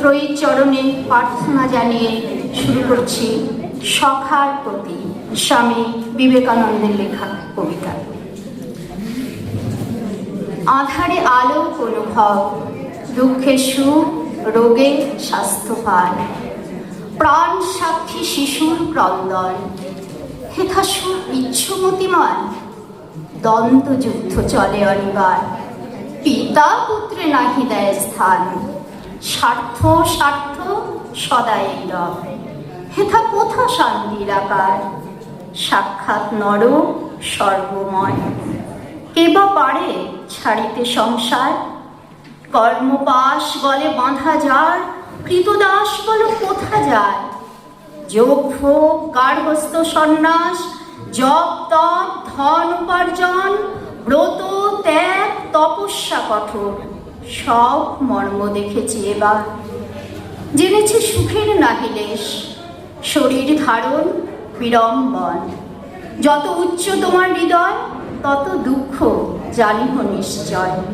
ত্রয়ী চরণে প্রার্থনা জানিয়ে শুরু করছি সখার প্রতি স্বামী বিবেকানন্দের লেখা কবিতা। আধারে আলোক অনুভব দুঃখে সুখ রোগে স্বাস্থ্য পায় প্রাণ সাক্ষী শিশুর ক্রন্দন হেথা সুর ইচ্ছুমতিমান। দ্বন্দ্ব যুদ্ধ চলে অনিবার, পিতা পুত্রে নাহি দেয় স্থান। স্বার্থ স্বার্থ, সদাই রব। হেথা কোথা শান্তির আকার। সাক্ষাৎ নর সর্বময়। কেবা পারে ছাড়িতে সংসার? কর্মপাশ বলে বাঁধা যার, কৃতদাস বল কোথা যায়? যোগ ভোগ, গার্হস্থ সন্ন্যাস, জপ, তপ, ধন উপার্জন, ব্রত, ত্যাগ, তপস্যা কঠোর। সব মর্ম দেখেছি এবার। জেনেছি সুখের নাহিলেশ, শরীর ধারণ বিড়ম্বন। যত উচ্চ তোমার হৃদয়, তত দুঃখ জানিহ নিশ্চয়।